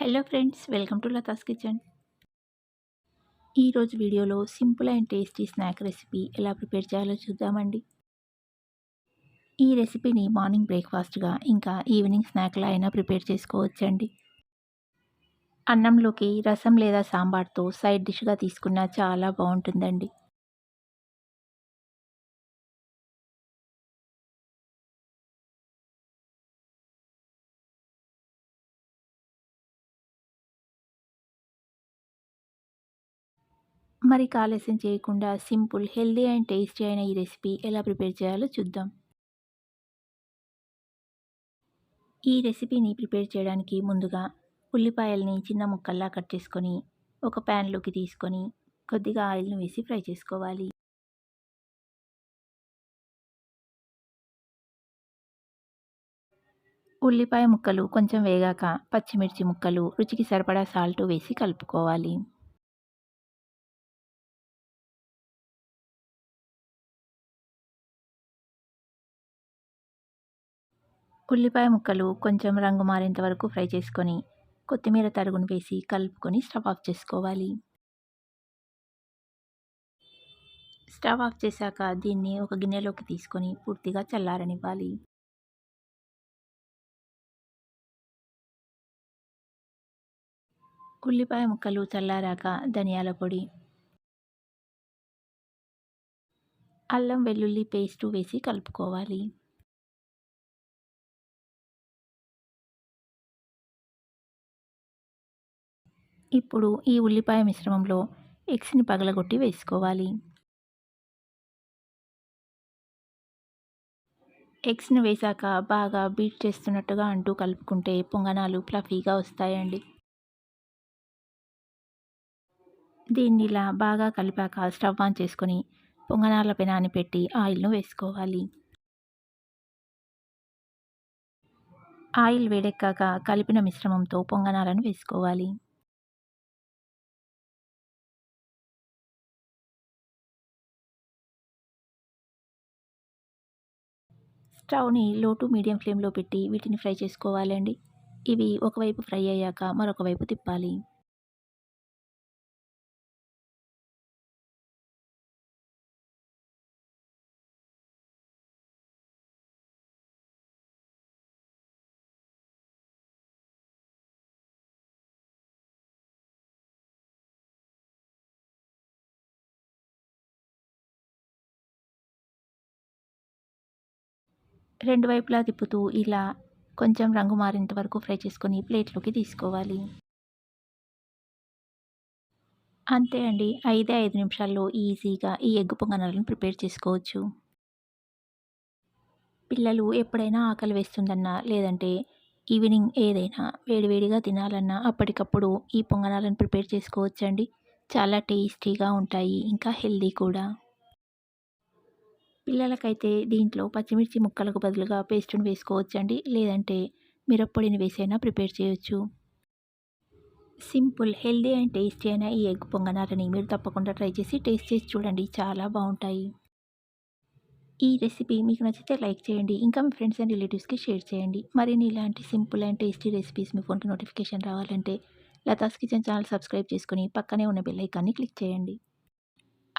Hello friends welcome to Latha's kitchen. ఈరోజు వీడియోలో simple and tasty snack recipe ఎలా prepare చేయాలో చూద్దామండి. ఈ రెసిపీని మార్నింగ్ బ్రేక్ఫాస్ట్గా ఇంకా ఈవినింగ్ స్నాక్లా అయినా ప్రిపేర్ చేసుకోవచ్చండి. అన్నంలోకి రసం లేదా సాంబార్తో సైడ్ డిష్గా తీసుకున్నా చాలా బాగుంటుందండి. మరి ఆలస్యం చేయకుండా సింపుల్ హెల్దీ అండ్ టేస్టీ అయిన ఈ రెసిపీ ఎలా ప్రిపేర్ చేయాలో చూద్దాం. ఈ రెసిపీని ప్రిపేర్ చేయడానికి ముందుగా ఉల్లిపాయల్ని చిన్న ముక్కల్లా కట్ చేసుకొని ఒక ప్యాన్లోకి తీసుకొని కొద్దిగా ఆయిల్ని వేసి ఫ్రై చేసుకోవాలి. ఉల్లిపాయ ముక్కలు కొంచెం వేగాక పచ్చిమిర్చి ముక్కలు రుచికి సరిపడా సాల్ట్ వేసి కలుపుకోవాలి. ఉల్లిపాయ ముక్కలు కొంచెం రంగు మారేంత వరకు ఫ్రై చేసుకొని కొత్తిమీర తరుగును వేసి కలుపుకొని స్టవ్ ఆఫ్ చేసుకోవాలి. స్టవ్ ఆఫ్ చేశాక దీన్ని ఒక గిన్నెలోకి తీసుకొని పూర్తిగా చల్లారనివ్వాలి. ఉల్లిపాయ ముక్కలు చల్లారాక ధనియాల పొడి అల్లం వెల్లుల్లి పేస్టు వేసి కలుపుకోవాలి. ఇప్పుడు ఈ ఉల్లిపాయ మిశ్రమంలో ఎగ్స్ని పగలగొట్టి వేసుకోవాలి. ఎగ్స్ని వేశాక బాగా బీట్ చేస్తున్నట్టుగా అంటూ కలుపుకుంటే పొంగనాలు ఫ్లఫీగా వస్తాయండి. దీన్ని ఇలా బాగా కలిపాక స్టవ్ ఆన్ చేసుకొని పొంగనాల పెనాన్ని పెట్టి ఆయిల్ను వేసుకోవాలి. ఆయిల్ వేడెక్కాక కలిపిన మిశ్రమంతో పొంగనాలను వేసుకోవాలి. స్టవ్ని లో టు మీడియం ఫ్లేమ్లో పెట్టి వీటిని ఫ్రై చేసుకోవాలండి. ఇవి ఒకవైపు ఫ్రై అయ్యాక మరొక వైపు తిప్పాలి. రెండు వైపులా తిప్పుతూ ఇలా కొంచెం రంగు మారేంత వరకు ఫ్రై చేసుకొని ప్లేట్లోకి తీసుకోవాలి. అంతే అండి. ఐదే ఐదు నిమిషాల్లో ఈజీగా ఈ ఎగ్గు పొంగనాలను ప్రిపేర్ చేసుకోవచ్చు. పిల్లలు ఎప్పుడైనా ఆకలి వేస్తుందన్నా లేదంటే ఈవినింగ్ ఏదైనా వేడివేడిగా తినాలన్నా అప్పటికప్పుడు ఈ పొంగనాలను ప్రిపేర్ చేసుకోవచ్చండి. చాలా టేస్టీగా ఉంటాయి. ఇంకా హెల్దీ కూడా. పిల్లలకైతే దీంట్లో పచ్చిమిర్చి ముక్కలకు బదులుగా పేస్ట్ని వేసుకోవచ్చండి. లేదంటే మిరప్పొడిని వేసైనా ప్రిపేర్ చేయొచ్చు. సింపుల్ హెల్దీ అండ్ టేస్టీ అయిన ఈ ఎగ్ పొంగనాలని మీరు తప్పకుండా ట్రై చేసి టేస్ట్ చేసి చూడండి. చాలా బాగుంటాయి. ఈ రెసిపీ మీకు నచ్చితే లైక్ చేయండి. ఇంకా మీ ఫ్రెండ్స్ అండ్ రిలేటివ్స్కి షేర్ చేయండి. మరిన్ని ఇలాంటి సింపుల్ అండ్ టేస్టీ రెసిపీస్ మీ ఫోన్కి నోటిఫికేషన్ రావాలంటే లతాస్ కిచెన్ ఛానల్ సబ్స్క్రైబ్ చేసుకుని పక్కనే ఉన్న బెల్ ఐకాన్ని క్లిక్ చేయండి.